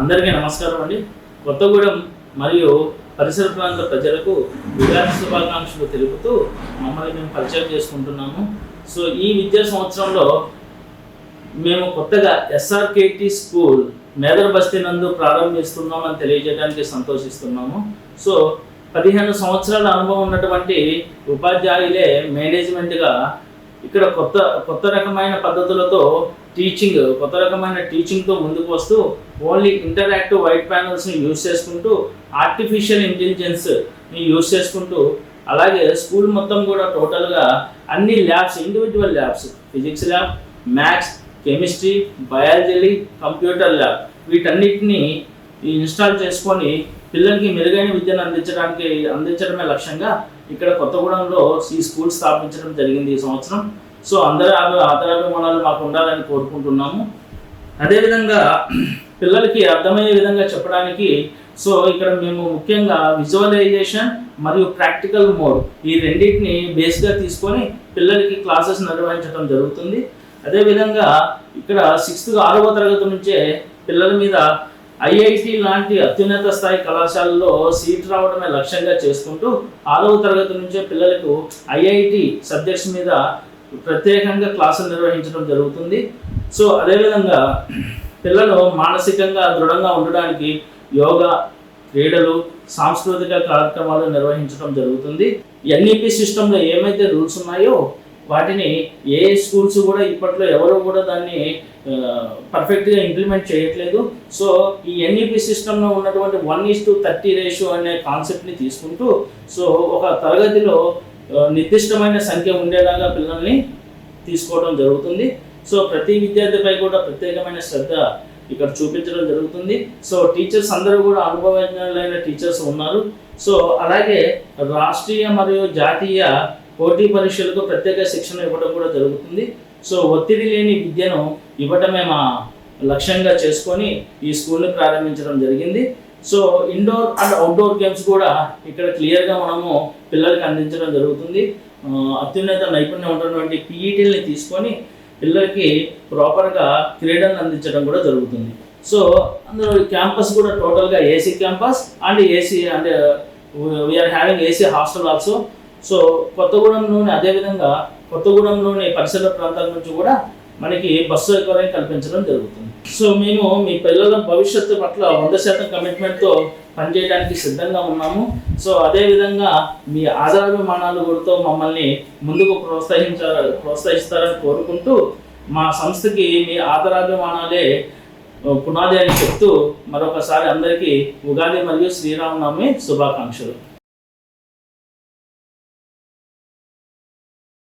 అందరికీ నమస్కారం అండి. కొత్తగూడెం మరియు పరిసర ప్రాంత ప్రజలకు విద్యార్థి శుభాకాంక్షలు తెలుపుతూ మమ్మల్ని మేము పరిచయం చేసుకుంటున్నాము. సో ఈ విద్యా సంవత్సరంలో మేము కొత్తగా ఎస్ఆర్కేటి స్కూల్ మేదర్ బస్తీ నందు ప్రారంభిస్తున్నామని తెలియజేయడానికి సంతోషిస్తున్నాము. సో పదిహేను సంవత్సరాల అనుభవం ఉన్నటువంటి ఉపాధ్యాయులే మేనేజ్మెంట్గా ఇక్కడ కొత్త కొత్త రకమైన పద్ధతులతో టీచింగ్ కొత్త రకమైన టీచింగ్తో ముందుకు వస్తూ ఓన్లీ ఇంటరాక్టివ్ వైట్ ప్యానల్స్ని యూజ్ చేసుకుంటూ ఆర్టిఫిషియల్ ఇంటెలిజెన్స్ని యూజ్ చేసుకుంటూ అలాగే స్కూల్ మొత్తం కూడా టోటల్గా అన్ని labs individual labs physics lab maths chemistry biology computer lab వీటన్నిటిని ఇన్స్టాల్ చేసుకొని పిల్లలకి మెరుగైన విద్యను అందించడానికి అందించడమే లక్ష్యంగా ఇక్కడ కొత్తగూడెంలో ఈ స్కూల్ స్థాపించడం జరిగింది ఈ సంవత్సరం. సో అందరి ఆదరాభిమానాలు మాకు ఉండాలని కోరుకుంటున్నాము. అదేవిధంగా పిల్లలకి అర్థమయ్యే విధంగా చెప్పడానికి సో ఇక్కడ మేము ముఖ్యంగా విజువలైజేషన్ మరియు ప్రాక్టికల్ మోడ్ ఈ రెండింటిని బేస్గా తీసుకొని పిల్లలకి క్లాసెస్ నిర్వహించడం జరుగుతుంది. అదేవిధంగా ఇక్కడ సిక్స్త్ ఆరవ తరగతి నుంచే పిల్లల మీద ఐఐటి లాంటి అత్యున్నత స్థాయి కళాశాలలో సీట్ రావడమే లక్ష్యంగా చేసుకుంటూ ఆరవ తరగతి నుంచే పిల్లలకు ఐఐటి సబ్జెక్ట్స్ మీద ప్రత్యేకంగా క్లాసులు నిర్వహించడం జరుగుతుంది. సో అదేవిధంగా పిల్లలు మానసికంగా దృఢంగా ఉండడానికి యోగా క్రీడలు సాంస్కృతిక కార్యక్రమాలు నిర్వహించడం జరుగుతుంది. ఎన్ఈపి సిస్టంలో ఏమైతే రూల్స్ ఉన్నాయో వాటిని ఏ స్కూల్స్ కూడా ఇప్పట్లో ఎవరు కూడా దాన్ని పర్ఫెక్ట్గా ఇంప్లిమెంట్ చేయట్లేదు. సో ఈ ఎన్ఈపి సిస్టంలో ఉన్నటువంటి one is to thirty ratio అనే కాన్సెప్ట్ని తీసుకుంటూ సో ఒక తరగతిలో నిర్దిష్టమైన సంఖ్య ఉండేలాగా పిల్లల్ని తీసుకోవడం జరుగుతుంది. సో ప్రతి విద్యార్థిపై కూడా ప్రత్యేకమైన శ్రద్ధ ఇక్కడ చూపించడం జరుగుతుంది. సో టీచర్స్ అందరూ కూడా అనుభవజ్ఞులైన టీచర్స్ ఉన్నారు. సో అలాగే రాష్ట్రీయ మరియు జాతీయ పోటీ పరీక్షలకు ప్రత్యేక శిక్షణ ఇవ్వడం కూడా జరుగుతుంది. సో ఒత్తిడి లేని విద్యను ఇవ్వటమే మా లక్ష్యంగా చేసుకొని ఈ స్కూల్ని ప్రారంభించడం జరిగింది. So indoor and outdoor games కూడా ఇక్కడ క్లియర్గా మనము పిల్లలకి అందించడం జరుగుతుంది. అత్యున్నత నైపుణ్యం ఉన్నటువంటి పీఈటీలని తీసుకొని పిల్లలకి ప్రాపర్గా క్రీడలను అందించడం కూడా జరుగుతుంది. సో అందులో క్యాంపస్ కూడా టోటల్గా AC campus and AC and we are having AC hostel also so కొత్తగూడెంలోని అదేవిధంగా కొత్తగూడెంలోని పరిసర ప్రాంతాల నుంచి కూడా మనకి బస్సు సౌకర్యం కల్పించడం జరుగుతుంది. సో మేము మీ పిల్లల భవిష్యత్తు పట్ల వంద శాతం కమిట్మెంట్తో పనిచేయడానికి సిద్ధంగా ఉన్నాము. సో అదేవిధంగా మీ ఆధారాభిమానాలు గురితో మమ్మల్ని ముందుకు ప్రోత్సహించారు ప్రోత్సహిస్తారని కోరుకుంటూ మా సంస్థకి మీ ఆధారాభిమానాలే పునాది అని చెప్తూ మరొకసారి అందరికీ ఉగాది మరియు శ్రీరామనవమి శుభాకాంక్షలు.